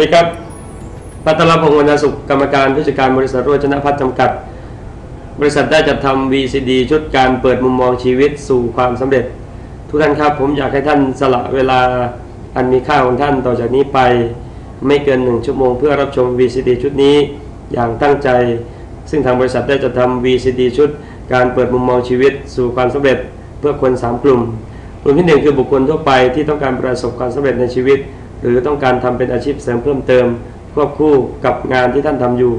วัสดีครับพัทรพงศ์วรรณสุขกรรมการผู้จัดการบริษัทโรจนพัฒน์จำกัด บริษัทได้จัดทำ VCD ชุดการเปิดมุมมองชีวิตสู่ความสำเร็จ ทุกท่านครับผมอยากให้ท่านสละเวลาอันมีค่าของท่านต่อจากนี้ไป ไม่เกินหนึ่งชั่วโมงเพื่อรับชม VCD ชุดนี้อย่างตั้งใจ ซึ่งทางบริษัทได้จัดทำ VCD ชุดการเปิดมุมมองชีวิตสู่ความสำเร็จเพื่อคนสามกลุ่ม กลุ่มที่หนึ่งคือบุคคลทั่วไปที่ต้องการประสบความสำเร็จในชีวิต หรือต้องการทำเป็นอาชีพเสริมเพิ่มเติมควบคู่กับงานที่ท่านทำอยู่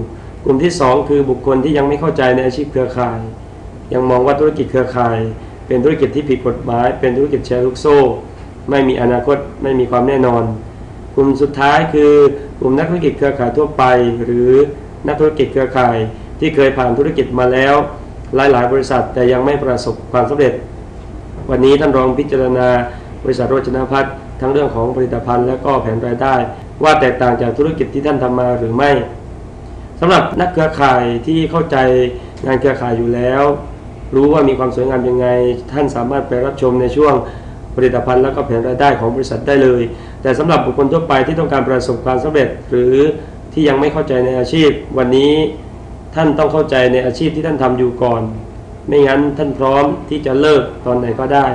กลุ่มที่ 2 คือบุคคลที่ยังไม่เข้าใจในอาชีพเครือข่าย ยังมองว่าธุรกิจเครือข่าย เป็นธุรกิจที่ผิดกฎหมาย เป็นธุรกิจแชร์ลูกโซ่ ไม่มีอนาคตไม่มีความแน่นอน กลุ่มสุดท้ายคือกลุ่มนักธุรกิจเครือข่ายทั่วไป หรือนักธุรกิจเครือข่ายที่เคยผ่านธุรกิจมาแล้ว หลายๆ บริษัทแต่ยังไม่ประสบความสำเร็จ วันนี้ท่านรองพิจารณาบริษัทโรจนพัฒน์ ทั้งเรื่องของผลิตภัณฑ์และก็แผนรายได้ ว่าแตกต่างจากธุรกิจที่ท่านทำมาหรือไม่สำหรับนักเครือข่ายที่เข้าใจงานเครือข่ายอยู่แล้ว รู้ว่ามีความสวยงามยังไง ท่านสามารถไปรับชมในช่วงผลิตภัณฑ์และก็แผนรายได้ของบริษัทได้เลย แต่สำหรับบุคคลทั่วไปที่ต้องการประสบความสำเร็จ หรือที่ยังไม่เข้าใจในอาชีพ วันนี้ท่านต้องเข้าใจในอาชีพที่ท่านทำอยู่ก่อน ไม่งั้นท่านพร้อมที่จะเลิกตอนไหนก็ได้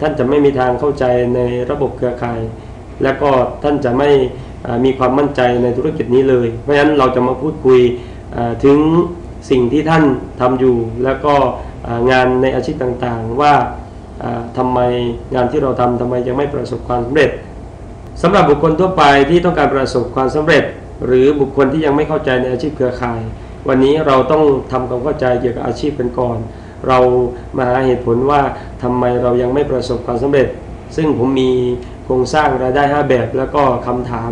ท่านจะไม่มีทางเข้าใจในระบบเครือข่าย และก็ท่านจะไม่มีความมั่นใจในธุรกิจนี้เลย เพราะฉะนั้นเราจะมาพูดคุยถึงสิ่งที่ท่านทำอยู่ แล้วก็งานในอาชีพต่างๆ ว่าทำไมงานที่เราทำทำไมยังไม่ประสบความสำเร็จสำหรับบุคคลทั่วไปที่ต้องการประสบความสำเร็จ หรือบุคคลที่ยังไม่เข้าใจในอาชีพเครือข่าย วันนี้เราต้องทำความเข้าใจเกี่ยวกับอาชีพกันก่อน เรามาหาเหตุผลว่าทำไมเรายังไม่ประสบความสำเร็จ ซึ่งผมมีโครงสร้างรายได้ 5 แบบ แล้วก็คำถาม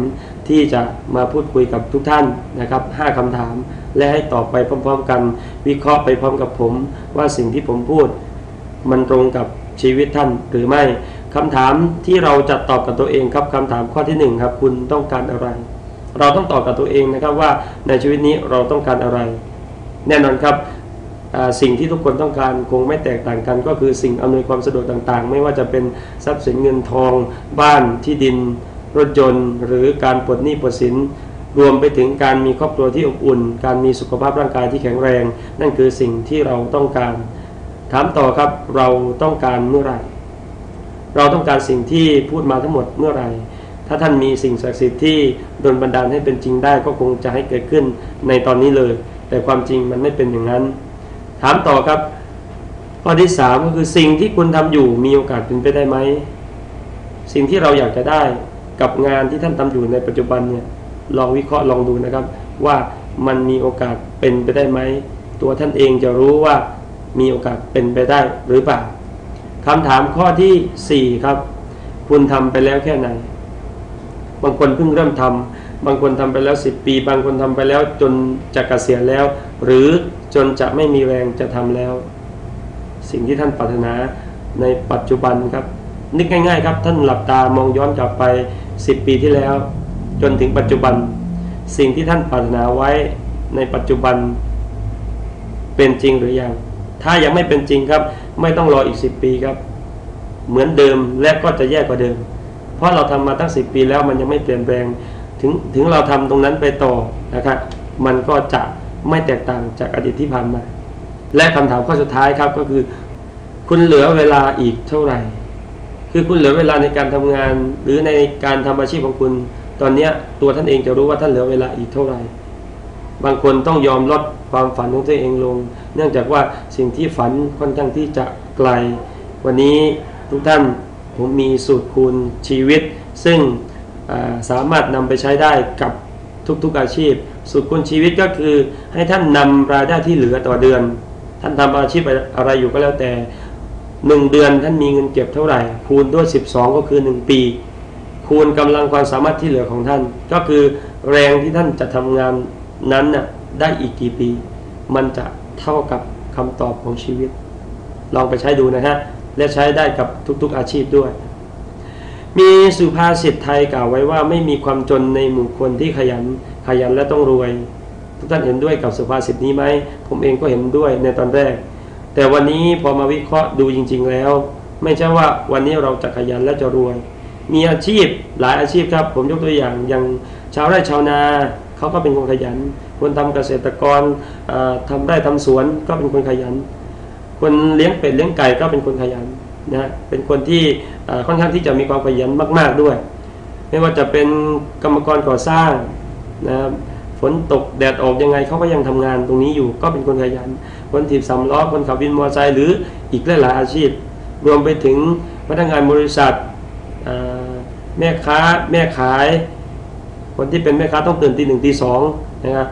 ที่จะมาพูดคุยกับทุกท่านนะครับ 5คำถาม และให้ตอบไปพร้อม ๆ กัน วิเคราะห์ไปพร้อมกับผมว่าสิ่งที่ผมพูด มันตรงกับชีวิตท่านหรือไม่คำถามที่เราจะตอบกับตัวเองครับคำถามข้อที่1ครับคุณต้องการอะไร เราต้องตอบกับตัวเองนะครับว่าในชีวิตนี้เราต้องการอะไร แน่นอนครับ สิ่งที่ทุกคนต้องการคงไม่แตกต่างกันก็คือสิ่งอำนวยความสะดวกต่างๆ ไม่ว่าจะเป็นทรัพย์สินเงินทอง บ้านที่ดิน รถยนต์ หรือการปลดหนี้ปลดสินรวมไปถึงการมีครอบครัวที่อบอุ่น การมีสุขภาพร่างกายที่แข็งแรง นั่นคือสิ่งที่เราต้องการ ถามต่อครับเราต้องการเมื่อไหร่ เราต้องการสิ่งที่พูดมาทั้งหมดเมื่อไหร่ ถ้าท่านมีสิ่งศักดิ์สิทธิ์ที่ดลบันดาลให้เป็นจริงได้ก็คงจะให้เกิดขึ้นในตอนนี้เลย แต่ความจริงมันไม่เป็นอย่างนั้น ถามต่อครับ ข้อที่สามก็คือสิ่งที่คุณทำอยู่มีโอกาสเป็นไปได้ไหม สิ่งที่เราอยากจะได้กับงานที่ท่านทำอยู่ในปัจจุบันเนี่ยลองวิเคราะห์ลองดูนะครับ ว่ามันมีโอกาสเป็นไปได้ไหม ตัวท่านเองจะรู้ว่ามีโอกาสเป็นไปได้หรือเปล่าคำถามข้อที่สี่ครับ คุณทำไปแล้วแค่ไหน บางคนเพิ่งเริ่มทำบางคนทำไปแล้วสิบปี บางคนทำไปแล้วจนจะกะเกษียณแล้ว หรือ จนจะไม่มีแรงจะทำแล้ว สิ่งที่ท่านปรารถนาในปัจจุบันครับ นึกง่าย ๆ ครับ ท่านหลับตามองย้อนกลับไป 10 ปีที่แล้ว จนถึงปัจจุบัน สิ่งที่ท่านปรารถนาไว้ในปัจจุบันเป็นจริงหรือยัง ถ้ายังไม่เป็นจริงครับ ไม่ต้องรออีก 10 ปีครับ เหมือนเดิมและก็จะแย่กว่าเดิม เพราะเราทำมาตั้ง 10 ปีแล้วมันยังไม่เปลี่ยนแปลง ถึงถึงเราทำตรงนั้นไปต่อนะครับ มันก็จะ ไม่แตกต่างจากอดีตที่ผ่านมา และคำถามข้อสุดท้ายครับก็คือ คุณเหลือเวลาอีกเท่าไหร่ คือคุณเหลือเวลาในการทำงาน หรือในการทำอาชีพของคุณ ตอนนี้ตัวท่านเองจะรู้ว่าท่านเหลือเวลาอีกเท่าไหร่ บางคนต้องยอมลดความฝันของตัวเองลง เนื่องจากว่าสิ่งที่ฝันค่อนข้างที่จะไกล วันนี้ทุกท่านผมมีสูตรคูณชีวิต ซึ่งสามารถนำไปใช้ได้กับทุกๆอาชีพ สุดคุณชีวิตก็คือให้ท่านนำรายได้ที่เหลือต่อเดือน ท่านทำอาชีพอะไรอยู่ก็แล้วแต่หนึ่งเดือนท่านมีเงินเก็บเท่าไหร่ คูณด้วย 12 ก็คือ 1 ปี คูณกำลังความสามารถที่เหลือของท่าน ก็คือแรงที่ท่านจะทำงานนั้นน่ะได้อีกกี่ปี มันจะเท่ากับคำตอบของชีวิต ลองไปใช้ดูนะฮะและใช้ได้กับทุกๆอาชีพด้วย มีสุภาษิตไทยกล่าวไว้ว่าไม่มีความจนในหมู่คนที่ขยันขยันและต้องรวย ทุกท่านเห็นด้วยกับสุภาษิตนี้ไหม ผมเองก็เห็นด้วยในตอนแรก แต่วันนี้พอมาวิเคราะห์ดูจริง ๆ แล้ว ไม่ใช่ว่าวันนี้เราจะขยันและจะรวย มีอาชีพหลายอาชีพครับ ผมยกตัวอย่างอย่างชาวไร่ชาวนาเขาก็เป็นคนขยัน คนทำเกษตรกรเอ่อทำไร่ทำสวนก็เป็นคนขยัน คนเลี้ยงเป็ดเลี้ยงไก่ก็เป็นคนขยันนะเป็นคนที่ ค่อนข้างที่จะมีความขยันมาก ๆด้วย ไม่ว่าจะเป็นกรรมกรก่อสร้างนะครับฝนตกแดดออกยังไงเขาก็ยังทำงานตรงนี้อยู่ ก็เป็นคนขยัน คนถีบสำล้อคนขับวินมอเตอร์ไซค์หรืออีกหลายๆอาชีพ รวมไปถึงพนักงานบริษัทแม่ค้าแม่ขาย คนที่เป็นแม่ค้าต้องตื่นตีหนึ่งตีสองนะครับ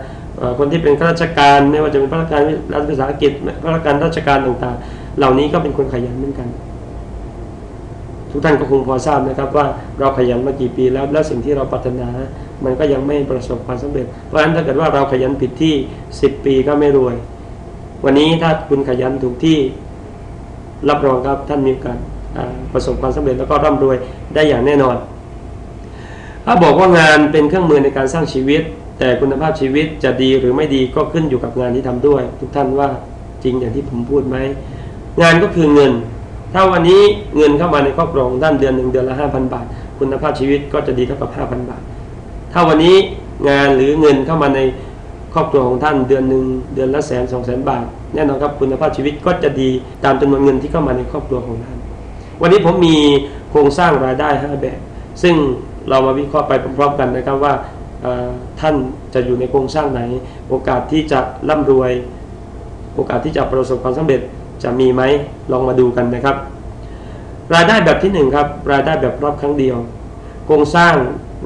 คนที่เป็นข้าราชการไม่ว่าจะเป็นข้าราชการรัฐวิสาหกิจข้าราชการราชการต่างๆ เหล่านี้ก็เป็นคนขยันเหมือนกัน ทุกท่านก็คงพอทราบนะครับว่าเราขยันมากี่ปีแล้ว และสิ่งที่เราปรารถนา มันก็ยังไม่ประสบความสำเร็จ เพราะฉะนั้นถ้าเกิดว่าเราขยันผิดที่ 10 ปีก็ไม่รวย วันนี้ถ้าคุณขยันถูกที่รับรองครับท่านมีกาสอ่าประสบความสำเร็จแล้วก็ร่ำรวยได้อย่างแน่นอน ถ้าบอกว่างานเป็นเครื่องมือในการสร้างชีวิต แต่คุณภาพชีวิตจะดีหรือไม่ดีก็ขึ้นอยู่กับงานที่ทำด้วย ทุกท่านว่าจริงอย่างที่ผมพูดไหมงานก็คือเงิน ถ้าวันนี้เงินเข้ามาในครอบครองด้านเดือนหนึ่งเดือนละห้าพันบาท คุณภาพชีวิตก็จะดีเท่ากับห้าพันบาท ถ้าวันนี้งานหรือเงินเข้ามาในครอบครัวของท่านเดือนหนึ่งเดือนละแสนสองแสนบาท แน่นอนครับคุณภาพชีวิตก็จะดีตามจำนวนเงินที่เข้ามาในครอบครัวของท่าน วันนี้ผมมีโครงสร้างรายได้ 5 แบบ ซึ่งเรามาวิเคราะห์ไปพร้อมๆกันนะครับว่าท่านจะอยู่ในโครงสร้างไหน โอกาสที่จะร่ำรวย โอกาสที่จะประสบความสำเร็จ จะมีไหมลองมาดูกันนะครับ รายได้แบบที่หนึ่งครับ รายได้แบบรับครั้งเดียวโครงสร้าง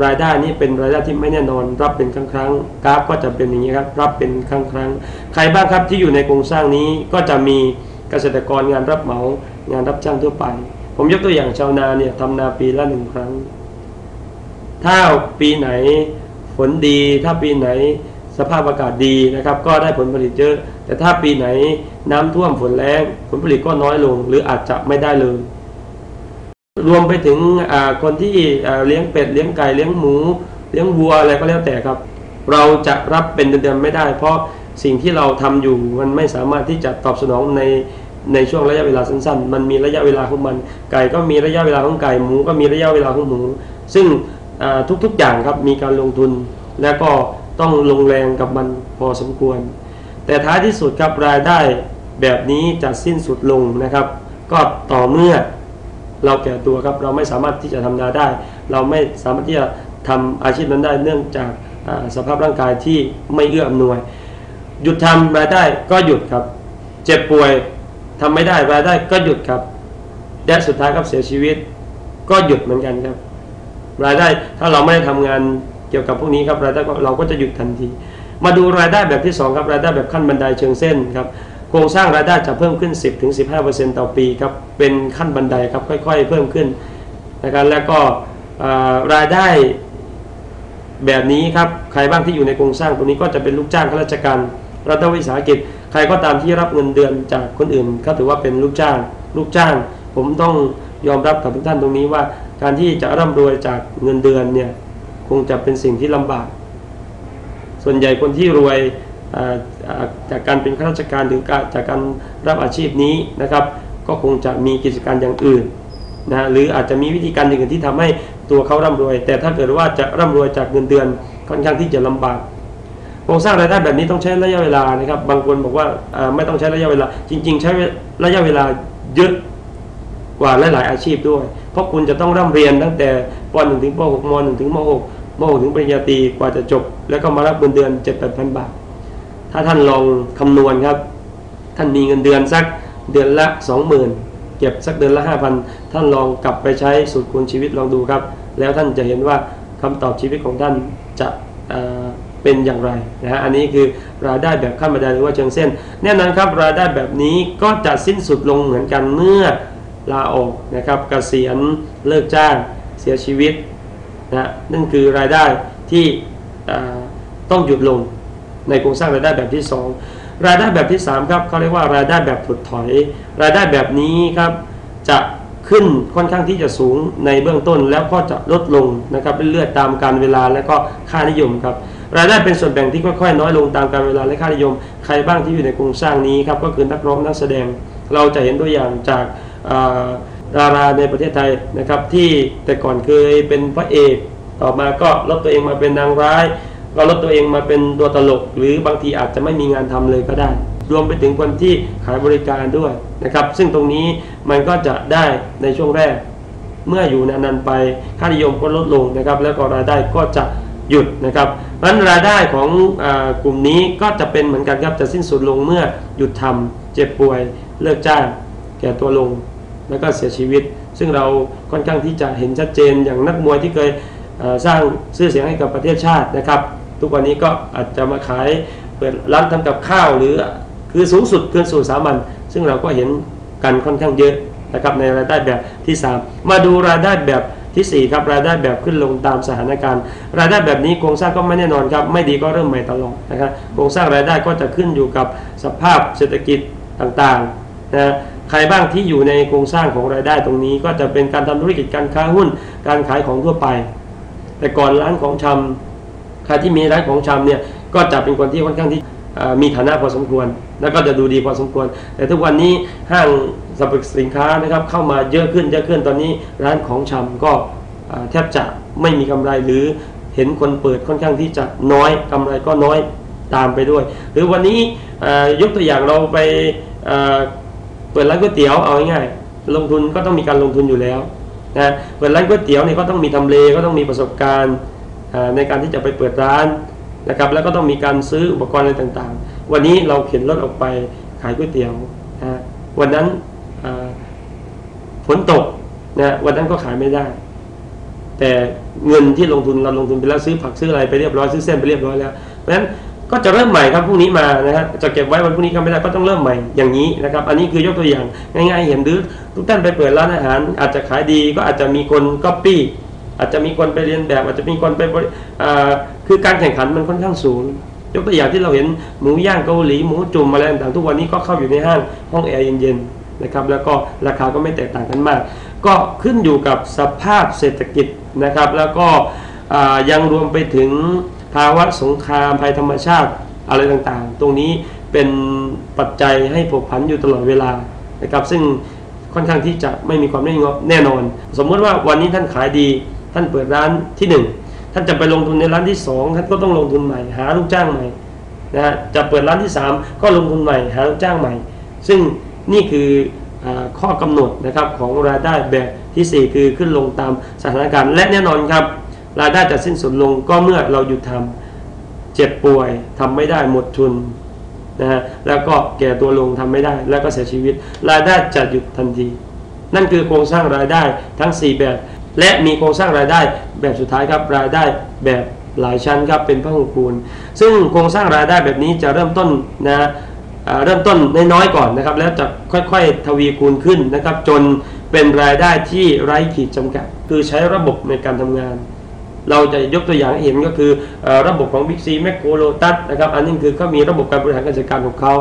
รายได้นี้เป็นรายได้ที่ไม่แน่นอน รับเป็นครั้งครั้งกราฟก็จะเป็นอย่างนี้ครับรับเป็นครั้งครั้งใครบ้างครับที่อยู่ในโครงสร้างนี้ก็จะมีเกษตรกรงานรับเหมางานรับจ้างทั่วไป ผมยกตัวอย่างชาวนาเนี่ยทำนาปีละหนึ่งครั้ง ถ้าปีไหน ฝนดีถ้าปีไหน สภาพอากาศดีนะครับ ก็ได้ผลผลิตเยอะ แต่ถ้าปีไหนน้ำท่วมฝนแรงผลผลิตก็น้อยลง หรืออาจจะไม่ได้เลย รวมไปถึงคนที่เลี้ยงเป็ดเลี้ยงไก่เลี้ยงหมู เลี้ยงวัวอะไรก็แล้วแต่ครับ เราจะรับเป็นเดือนๆไม่ได้ เพราะสิ่งที่เราทำอยู่มันไม่สามารถที่จะตอบสนองในในช่วงระยะเวลาสั้นๆ มันมีระยะเวลาของมัน ไก่ก็มีระยะเวลาของไก่ หมูก็มีระยะเวลาของหมู ซึ่งทุกๆอย่างครับมีการลงทุน และก็ ต้องลงแรงกับมันพอสมควร แต่ท้ายที่สุดครับรายได้แบบนี้จะสิ้นสุดลงนะครับ ก็ต่อเมื่อเราแก่ตัวครับเราไม่สามารถที่จะทำนาได้ เราไม่สามารถที่จะทำอาชีพนั้นได้เนื่องจากสภาพร่างกายที่ไม่เอื้ออำนวย หยุดทำรายได้ก็หยุดครับ เจ็บป่วยทำไม่ได้รายได้ก็หยุดครับและสุดท้ายครับเสียชีวิต ก็หยุดเหมือนกันครับ รายได้ถ้าเราไม่ได้ทำงาน เกี่ยวกับพวกนี้ครับรายได้เราก็จะหยุดทันที มาดูรายได้แบบที่สองครับรายได้แบบขั้นบันไดเชิงเส้นครับโครงสร้างรายได้จะเพิ่มขึ้น 10-15%ต่อปีครับเป็นขั้นบันไดครับค่อย ๆ เพิ่มขึ้นนะครับแล้วก็รายได้แบบนี้ครับใครบ้างที่อยู่ในโครงสร้างตรงนี้ก็จะเป็นลูกจ้างข้าราชการรัฐวิสาหกิจ ใครก็ตามที่รับเงินเดือนจากคนอื่น ก็ถือว่าเป็นลูกจ้าง ลูกจ้าง ผมต้องยอมรับกับทุกท่านตรงนี้ว่า การที่จะร่ำรวยจากเงินเดือนเนี่ย คงจะเป็นสิ่งที่ลำบาก ส่วนใหญ่คนที่รวยจากการเป็นข้าราชการหรือจากการรับอาชีพนี้นะครับ ก็คงจะมีกิจการอย่างอื่นนะหรืออาจจะมีวิธีการอย่างอื่นที่ทำให้ตัวเขาร่ำรวย แต่ถ้าเกิดว่าจะร่ำรวยจากเงินเดือนค่อนข้างที่จะลำบากโครงสร้างรายได้แบบนี้ต้องใช้ระยะเวลานะครับ บางคนบอกว่าอ่าไม่ต้องใช้ระยะเวลา จริง ๆ ใช้ระยะเวลาเยอะกว่าหลายๆอาชีพด้วย เพราะคุณจะต้องร่ำเรียนตั้งแต่ป .1 ถึงป .6 ม .1 ถึงม .6 ม .6 ถึงปริญญาตรีกว่าจะจบ แล้วก็มารับเงินเดือน7 8 0 0 0บาท ถ้าท่านลองคำนวณครับ ท่านมีเงินเดือนสักเดือนละ20,000เก็บสักเดือนละ5,000ท่านลองกลับไปใช้สูตรคูณชีวิตลองดูครับ แล้วท่านจะเห็นว่าคำตอบชีวิตของท่านจะเเป็นอย่างไรนะฮะอันนี้คือรายได้แบบขั้นบันไดหรือว่าเชิงเส้น แน่นอนครับรายได้แบบนี้ก็จะสิ้นสุดลงเหมือนกันเมื่อลาออกนะครับเกษียณเลิกจ้างเสียชีวิต นะนั่นคือรายได้ที่ต้องหยุดลงในโครงสร้างรายได้แบบที่ 2 รายได้แบบที่ 3 ครับเขาเรียกว่ารายได้แบบถดถอย รายได้แบบนี้ครับจะขึ้นค่อนข้างที่จะสูงในเบื้องต้นแล้วก็จะลดลงนะครับเรื่อยๆตามการเวลาและก็ค่านิยมครับรายได้เป็นส่วนแบ่งที่ค่อยๆน้อยลงตามการเวลาและค่านิยม ใครบ้างที่อยู่ในโครงสร้างนี้ครับก็คือนักร้องนักแสดง เราจะเห็นตัวอย่างจากา ดาราในประเทศไทยนะครับ ที่แต่ก่อนเคยเป็นพระเอกต่อมาก็ลดตัวเองมาเป็นนางร้าย ก็ลดตัวเองมาเป็นตัวตลก หรือบางทีอาจจะไม่มีงานทำเลยก็ได้ รวมไปถึงคนที่ขายบริการด้วยนะครับ ซึ่งตรงนี้มันก็จะได้ในช่วงแรก เมื่ออยู่นานๆไปค่านิยมก็ลดลงนะครับ แล้วก็รายได้ก็จะหยุดนะครับเพราะฉะนั้นรายได้ของอกลุ่มนี้ก็จะเป็นเหมือนกันครับจะสิ้นสุดลงเมื่อหยุดทำเจ็บป่วยเลิกจ้างแก่ตัวลง แล้วก็เสียชีวิต ซึ่งเราค่อนข้างที่จะเห็นชัดเจนอย่างนักมวยที่เคยเสร้างชื่อเสียงให้กับประเทศชาตินะครับ ทุกวันนี้ก็อาจจะมาขายเปิดร้านทำกับข้าวหรือคือสูงสุดเกินสู่สามัญซึ่งเราก็เห็นกันค่อนข้างเยอะนะครับในรายได้แบบที่ 3 มาดูรายได้แบบทีสี่4ครับรายได้แบบขึ้นลงตามสถานการณ์ รายได้แบบนี้โครงสร้างก็ไม่แน่นอนครับไม่ดีก็เริ่มใหม่ตลอดนะครับโครงสร้างรายได้ก็จะขึ้นอยู่กับสภาพเศรษฐกิจต่างๆนะ ใครบ้างที่อยู่ในโครงสร้างของรายได้ตรงนี้ ก็จะเป็นการทำธุรกิจการค้าหุ้น การขายของทั่วไป แต่ก่อนร้านของชำใครที่มีร้านของชำเนี่ยก็จะเป็นคนที่ค่อนข้างที่มีฐานะพอสมควร แล้วก็จะดูดีพอสมควร แต่ทุกวันนี้ห้างสรรพสินค้านะครับเข้ามาเยอะขึ้นเยอะขึ้นตอนนี้ร้านของชำก็แทบจะไม่มีกำไรหรือเห็นคนเปิดค่อนข้างที่จะน้อยกำไรก็น้อยตามไปด้วย หรือวันนี้ยกตัวอย่างเราไป ปิดร้านก๋วยเตี๋ยวเอาง่ายๆลงทุนก็ต้องมีการลงทุนอยู่แล้วนะเปิดร้านก๋วยเตี๋ยวเนี่ยก็ต้องมีทำเลก็ต้องมีประสบการณ์ในการที่จะไปเปิดร้านนะครับแล้วก็ต้องมีการซื้ออุปกรณ์อะไรต่างๆ วันนี้เราเข็นรถออกไปขายก๋วยเตี๋ยวนะวันนั้นฝนตกนะวันนั้นก็ขายไม่ได้ แต่เงินที่ลงทุนเราลงทุนไปแล้วซื้อผักซื้ออะไรไปเรียบร้อยซื้อเส้นไปเรียบร้อยแล้วเพราะฉะนั้น ก็จะเริ่มใหม่ครับพรุ่งนี้มานะฮะจะเก็บไว้วันพรุ่งนี้ก็ไม่ได้ก็ต้องเริ่มใหม่อย่างนี้นะครับ อันนี้คือยกตัวอย่างง่ายๆเห็นหรือทุกท่านไปเปิดร้านอาหาร อาจจะขายดีก็อาจจะมีคนก๊อปปี้อาจจะมีคนไปเรียนแบบ อาจจะมีคนไปอ่าคือการแข่งขันมันค่อนข้างสูง ยกตัวอย่างที่เราเห็นหมูย่างเกาหลีหมูจุ่มอะไรต่างๆทุกวันนี้ก็เข้าอยู่ในห้างห้องแอร์เย็นๆนะครับแล้วก็ราคาก็ไม่แตกต่างกันมาก ก็ขึ้นอยู่กับสภาพเศรษฐกิจนะครับ แล้วก็ยังรวมไปถึง ภาวะสงครามภัยธรรมชาติอะไรต่างๆ ตรงนี้เป็นปัจจัยให้ผกผันอยู่ตลอดเวลานะครับซึ่งค่อนข้างที่จะไม่มีความแน่นอนแน่นอน สมมติว่าวันนี้ท่านขายดีท่านเปิดร้านที่หนึ่งท่านจะไปลงทุนในร้านที่สองท่านก็ต้องลงทุนใหม่ หาลูกจ้างใหม่นะจะเปิดร้านที่สามก็ลงทุนใหม่ หาลูกจ้างใหม่ ซึ่งนี่คืออข้อกำหนดนะครับของรายได้แบบที่ 4 คือขึ้นลงตามสถานการณ์และแน่นอนครับ รายได้จะสิ้นสุดลงก็เมื่อเราหยุดทำเจ็บป่วยทำไม่ได้หมดทุนนะฮะแล้วก็แก่ตัวลงทำไม่ได้ แล้วก็เสียชีวิต รายได้จะหยุดทันที นั่นคือโครงสร้างรายได้ทั้ง 4 แบบ และมีโครงสร้างรายได้แบบสุดท้ายครับรายได้แบบหลายชั้นครับเป็นพหุคูณ ซึ่งโครงสร้างรายได้แบบนี้จะเริ่มต้นนะเริ่มต้นน้อยๆก่อนนะครับ แล้วจะค่อยๆทวีคูณขึ้นนะครับ จนเป็นรายได้ที่ไร้ขีดจำกัด คือใช้ระบบในการทำงาน เราจะยกตัวอย่างเห็นก็คือระบบของ Big C m a c โ l o t u s นะครับอันนี้คือเขามีระบบการบริหารการจัดการของเขา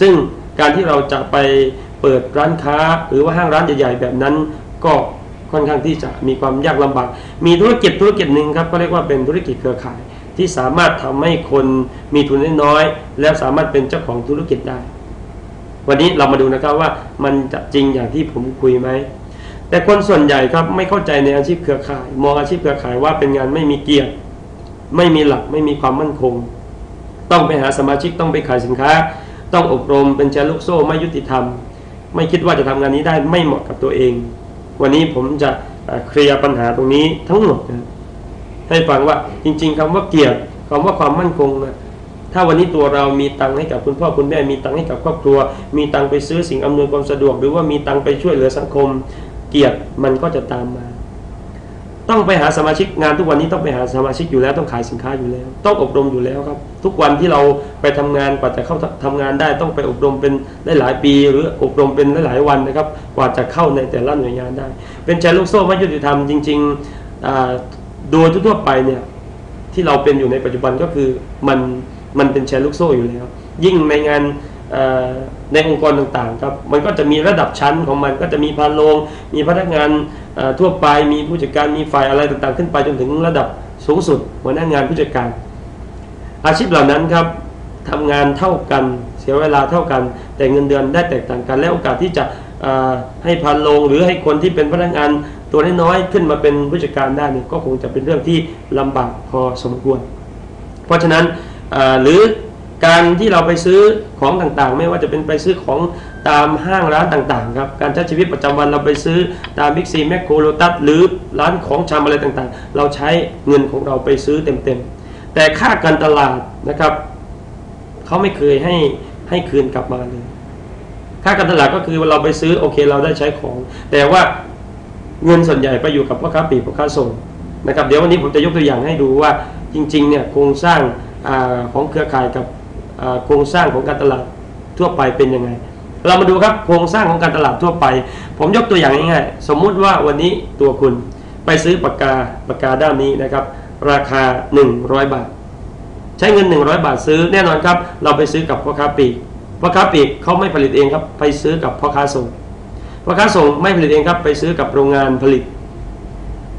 ซึ่งการที่เราจะไปเปิดร้านค้า หรือว่าห้างร้านใหญ่ๆแบบนั้นก็ค่อนข้างที่จะมีความยากลำบาก มีธุรกิจธุรกิจหนึ่งครับก็เรียกว่าเป็นธุรกิจเครือข่าย ที่สามารถทำให้คนมีทุนน้อยๆแล้วสามารถเป็นเจ้าของธุรกิจได้ วันนี้เรามาดูนะครับว่ามันจะจริงอย่างที่ผมคุยไหม แต่คนส่วนใหญ่ครับไม่เข้าใจในอาชีพเครือข่าย มองอาชีพเครือข่ายว่าเป็นงานไม่มีเกียรติ ไม่มีหลักไม่มีความมั่นคง ต้องไปหาสมาชิกต้องไปขายสินค้า ต้องอบรมเป็นแชร์ลูกโซ่ไม่ยุติธรรม ไม่คิดว่าจะทำงานนี้ได้ไม่เหมาะกับตัวเอง วันนี้ผมจะเคลียร์ปัญหาตรงนี้ทั้งหมดนะให้ฟังว่าจริง ๆคำว่าเกียรติคำว่าความมั่นคงนะถ้าวันนี้ตัวเรามีตังค์ให้กับคุณพ่อคุณแม่มีตังค์ให้กับครอบครัว มีตังค์ไปซื้อสิ่งอำนวยความสะดวก หรือว่ามีตังค์ไปช่วยเหลือสังคม เกียรติมันก็จะตามมา ต้องไปหาสมาชิกงานทุกวันนี้ต้องไปหาสมาชิกอยู่แล้วต้องขายสินค้าอยู่แล้ว ต้องอบรมอยู่แล้วครับ ทุกวันที่เราไปทำงานกว่าจะเข้าทำงานได้ ต้องไปอบรมเป็นได้หลายปี หรืออบรมเป็นหลายวันนะครับ กว่าจะเข้าในแต่ละหน่วยงานได้ เป็นแชร์ลูกโซ่ไม่ยุติธรรมจริงๆโดยทั่วไปเนี่ยที่เราเป็นอยู่ในปัจจุบันก็คือมันมันเป็นแชร์ลูกโซ่อยู่แล้ว ยิ่งในงาน ในองค์กรต่างๆครับมันก็จะมีระดับชั้นของมันก็จะมีพาโลงมีพนักงานทั่วไปมีผู้จัดการมีฝ่ายอะไรต่างๆ ขึ้นไปจนถึงระดับสูงสุดหัวหน้างานผู้จัดการ อาชีพเหล่านั้นครับทำงานเท่ากันเสียเวลาเท่ากัน แต่เงินเดือนได้แตกต่างกัน และโอกาสที่จะให้พันลงหรือให้คนที่เป็นพนักงานตัวน้อยๆขึ้นมาเป็นผู้จัดการได้เนี่ยก็คงจะเป็นเรื่องที่ลำบากพอสมควร เพราะฉะนั้นหรือ การที่เราไปซื้อของต่างๆ ไม่ว่าจะเป็นไปซื้อของตามห้างร้านต่างๆครับการใช้ชีวิตประจำวันเราไปซื้อตามบิ๊กซีแมคโครโลตัสหรือร้านของชำอะไรต่างๆ เราใช้เงินของเราไปซื้อเต็มๆ แต่ค่าการตลาดนะครับเขาไม่เคยให้ให้คืนกลับมาเลยค่าการตลาดก็คือเราไปซื้อโอเค เราได้ใช้ของ แต่ว่าเงินส่วนใหญ่ไปอยู่กับพ่อค้าปลีกพ่อค้าส่งนะครับเดี๋ยววันนี้ผมจะยกตัวอย่างให้ดูว่าจริงๆเนี่ยโครงสร้างอของเครือข่ายกับ โครงสร้างของการตลาดทั่วไปเป็นยังไง เรามาดูครับโครงสร้างของการตลาดทั่วไป ผมยกตัวอย่างง่ายๆสมมุติว่าวันนี้ตัวคุณไปซื้อปากกาปากกาด้ามนี้นะครับ ราคา 100 บาท ใช้เงิน 100 บาทซื้อแน่นอนครับ เราไปซื้อกับพ่อค้าปลีกพ่อค้าปลีกเขาไม่ผลิตเองครับ ไปซื้อกับพ่อค้าส่งพ่อค้าส่งไม่ผลิตเองครับ ไปซื้อกับโรงงานผลิต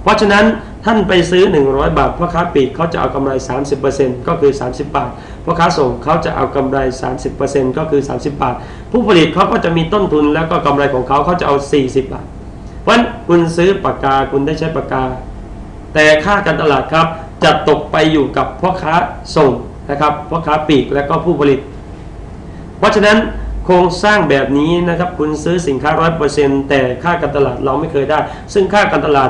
เพราะฉะนั้น ท่านไปซื้อ 100 บาทพ่อค้าปีกเขาจะเอากำไร 30%ก็คือ 30 บาทพ่อค้าส่งเขาจะเอากำไร 30%ก็คือ 30 บาท ผู้ผลิตเขาก็จะมีต้นทุนแล้วก็กำไรของเขาเขาจะเอา 40 บาท เพราะฉะนั้นคุณซื้อปากกาคุณได้ใช้ปากกา แต่ค่าการตลาดครับจะตกไปอยู่กับพ่อค้าส่งนะครับพ่อค้าปีกและก็ผู้ผลิต เพราะฉะนั้นโครงสร้างแบบนี้นะครับคุณซื้อสินค้าร้อยเปอร์เซ็นต์แต่ค่าการตลาดเราไม่เคยได้ ซึ่งค่าการตลาด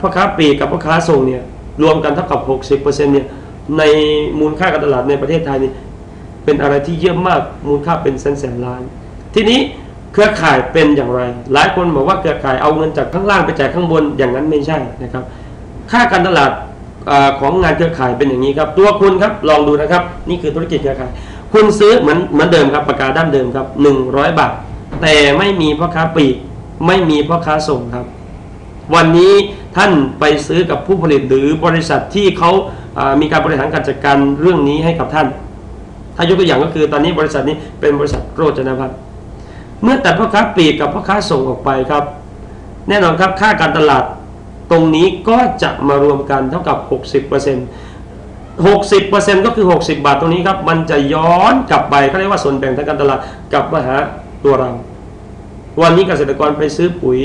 พ่อค้าปลีกกับพ่อค้าส่งเนี่ยรวมกันเท่ากับ 60%เนี่ยในมูลค่าการตลาดในประเทศไทยนี่เป็นอะไรที่เยอะมากมูลค่าเป็นแสนแสนล้าน ทีนี้เครือข่ายเป็นอย่างไร หลายคนบอกว่าเครือข่ายเอาเงินจากข้างล่างไปจ่ายข้างบนอย่างนั้นไม่ใช่นะครับ ค่าการตลาดอของงานเครือข่ายเป็นอย่างนี้ครับ ตัวคุณครับลองดูนะครับ นี่คือธุรกิจเครือข่าย คุณซื้อเหมือนเหมือนเดิมครับปากกาด้ามเดิมครับ 100 บาท แต่ไม่มีพ่อค้าปลีกไม่มีพ่อค้าส่งครับ วันนี้ท่านไปซื้อกับผู้ผลิตหรือบริษัทที่เขามีการบริหารการจัดการเรื่องนี้ให้กับท่าน ถ้ายกตัวอย่างก็คือตอนนี้บริษัทนี้เป็นบริษัทโรจนพัฒน์เมื่อตัดพ่อค้าปลีกกับพ่อค้าส่งออกไปครับ แน่นอนครับค่าการตลาดตรงนี้ก็จะมารวมกันเท่ากับ 60% 60%ก็คือ 60 บาทตรงนี้ครับ มันจะย้อนกลับไปเขาเรียกว่าส่วนแบ่งทางการตลาดกลับมาหาตัวเรา วันนี้เกษตรกรไปซื้อปุ๋ย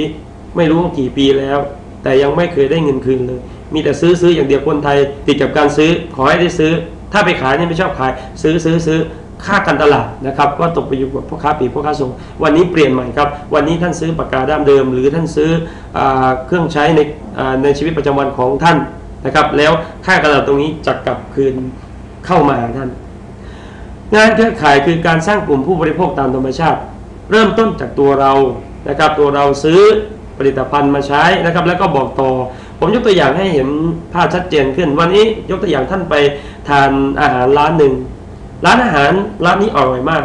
ไม่รู้ว่ากี่ปีแล้ว แต่ยังไม่เคยได้เงินคืนเลย มีแต่ซื้อซื้ออย่างเดียวคนไทย ติดกับการซื้อขอให้ได้ซื้อ ถ้าไปขายเนี่ยไม่ชอบขาย ซื้อซื้อซื้อค่าการตลาดนะครับก็ตกไปอยู่กับพ่อค้าปลีกพ่อค้าส่ง วันนี้เปลี่ยนใหม่ครับ วันนี้ท่านซื้อปากกาด้ามเดิม หรือท่านซื้ออเครื่องใช้ในในชีวิตประจำวันของท่านนะครับ แล้วค่าการตลาดตรงนี้จะกลับคืนเข้ามาหาท่าน งานเครือข่ายคือการสร้างกลุ่มผู้บริโภคตามธรรมชาติ เริ่มต้นจากตัวเรานะครับตัวเราซื้อ ผลิตภัณฑ์มาใช้นะครับ แล้วก็บอกต่อ ผมยกตัวอย่างให้เห็นภาพชัดเจนขึ้น วันนี้ยกตัวอย่างท่านไปทานอาหารร้านหนึ่งร้านอาหารร้านนี้อร่อยมาก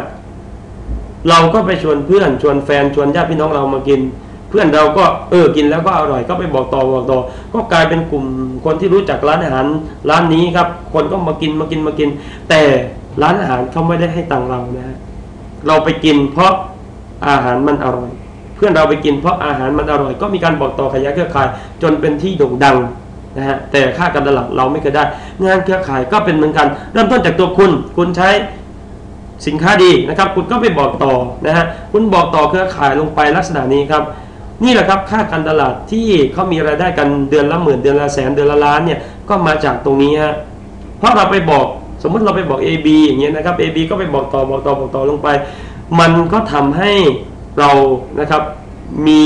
เราก็ไปชวนเพื่อนชวนแฟนชวนญาติพี่น้องเรามากิน เพื่อนเราก็เออกินแล้วก็อร่อยก็ไปบอกต่อบอกต่อ ก็กลายเป็นกลุ่มคนที่รู้จักร้านอาหารร้านนี้ครับ คนก็มากินมากินมากิน แต่ร้านอาหารเขาไม่ได้ให้ตังเรานะฮะเราไปกินเพราะอาหารมันอร่อย พื่อนเราไปกินเพราะอาหารมันอร่อย ก็มีการบอกต่อขยายเครือข่าย จนเป็นที่โด่งดังนะฮะแต่ค่าการตลาดเราไม่เคยได้ งานเครือข่ายก็เป็นเหมือนกัน เริ่มต้นจากตัวคุณ คุณใช้สินค้าดีนะครับ คุณก็ไปบอกต่อนะฮะคุณบอกต่อเครือข่ายลงไปลักษณะนี้ครับ นี่แหละครับค่าการตลาดที่เขามีรายได้กันเดือนละหมื่นเดือนละแสนเดือนละล้านเนี่ยก็มาจากตรงนี้ฮะเพราะเราไปบอกสมมุติเราไปบอก AB อย่างเงี้ยนะครับ AB ก็ไปบอกต่อบอกต่อบอกต่อลงไป มันก็ทำให้ เรานะครับมี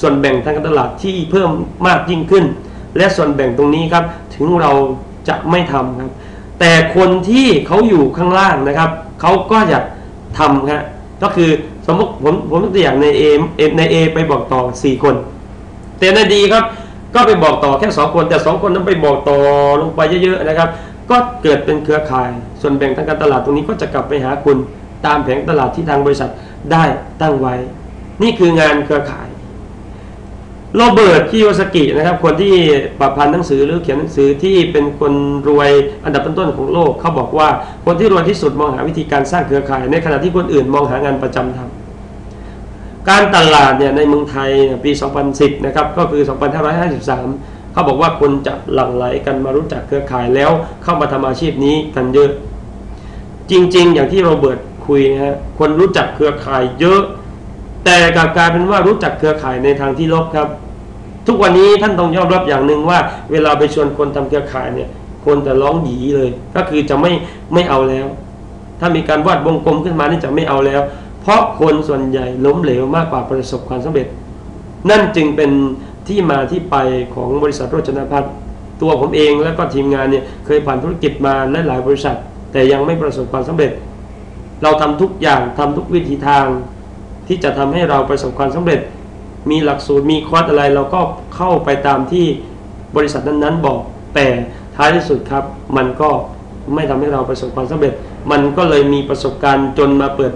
ส่วนแบ่งทางการตลาดที่เพิ่มมากยิ่งขึ้น และส่วนแบ่งตรงนี้ครับถึงเราจะไม่ทำครับ แต่คนที่เขาอยู่ข้างล่างนะครับเขาก็อยากทำครับก็คือสมมติผมผมยกตัวอย่างใน A ใน A ไปบอกต่อ 4 คน แต่ในดีครับก็ไปบอกต่อแค่2คน แต่ 2 คนนั้นไปบอกต่อลงไปเยอะๆนะครับ ก็เกิดเป็นเครือข่าย ส่วนแบ่งทางการตลาดตรงนี้ก็จะกลับไปหาคุณตามแผงตลาดที่ทางบริษัท ได้ตั้งไว้ นี่คืองานเครือข่ายโรเบิร์ตคิโยสกินะครับ คนที่ประพันธ์หนังสือหรือเขียนหนังสือที่เป็นคนรวยอันดับต้นๆของโลก เขาบอกว่าคนที่รวยที่สุดมองหาวิธีการสร้างเครือข่าย ในขณะที่คนอื่นมองหางานประจำทำการตลาดเนี่ยในเมืองไทยเนี่ยปี 2010 นะครับก็คือ 2553 เขาบอกว่าคนจะหลั่งไหลกันมารู้จักเครือข่ายแล้วเข้ามาทำอาชีพนี้กันเยอะ จริง ๆ อย่างที่โรเบิร์ต คุยนะฮะคนรู้จักเครือข่ายเยอะ แต่กลับกลายเป็นว่ารู้จักเครือข่ายในทางที่ลบครับ ทุกวันนี้ท่านต้องยอมรับอย่างหนึ่งว่า เวลาไปชวนคนทำเครือข่ายเนี่ย คนจะร้องหยีเลย ก็คือจะไม่ไม่เอาแล้ว ถ้ามีการวาดวงกลมขึ้นมานี่จะไม่เอาแล้ว เพราะคนส่วนใหญ่ล้มเหลวมากกว่าประสบความสำเร็จ นั่นจึงเป็นที่มาที่ไปของบริษัทโรจนพัฒน์ตัวผมเองแล้วก็ทีมงานเนี่ยเคยผ่านธุรกิจมาหลายๆบริษัท แต่ยังไม่ประสบความสำเร็จ เราทำทุกอย่างทำทุกวิธีทาง ที่จะทำให้เราประสบความสำเร็จ มีหลักสูตรมีคอร์สอะไร เราก็เข้าไปตามที่บริษัทนั้นๆบอก แต่ท้ายที่สุดครับ มันก็ไม่ทำให้เราประสบความสำเร็จ มันก็เลยมีประสบการณ์จนมาเปิด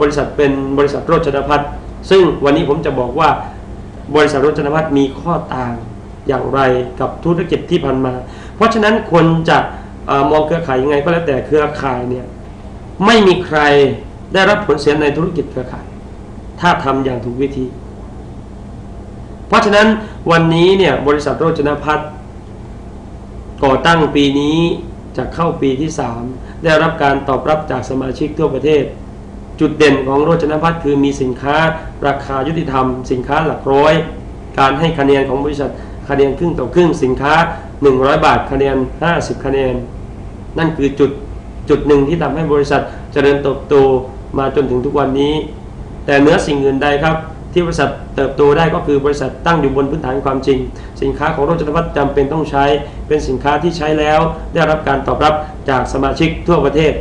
บริษัทเป็นบริษัทโรจนพัฒน์ซึ่งวันนี้ผมจะบอกว่าบริษัทโรจนพัฒน์มีข้อต่างอย่างไรกับธุรกิจที่ผ่านมา เพราะฉะนั้นคนจะอมองเครือข่ายยังไงก็แล้วแต่เครือข่ายเนี่ย ไม่มีใครได้รับผลเสียในธุรกิจเครือข่าย ถ้าทำอย่างถูกวิธี เพราะฉะนั้นวันนี้เนี่ยบริษัทโรจนพัฒน์ก่อตั้งปีนี้จะเข้าปีที่ 3 ได้รับการตอบรับจากสมาชิกทั่วประเทศ จุดเด่นของโรจนพัฒน์คือมีสินค้าราคายุติธรรม สินค้าหลักร้อย การให้คะแนนของบริษัทคะแนนครึ่งต่อครึ่งสินค้า 100 บาทคะแนน 50 คะแนน นั่นคือจุด จุดหนึ่งที่ทำให้บริษัทเจริญเติบโตมาจนถึงทุกวันนี้ แต่เนื้อสิ่งอื่นใดครับ ที่บริษัทเติบโตได้ก็คือบริษัทตั้งอยู่บนพื้นฐานความจริง สินค้าของโรจนพัฒน์จำเป็นต้องใช้ เป็นสินค้าที่ใช้แล้ว ได้รับการตอบรับจากสมาชิกทั่วประเทศ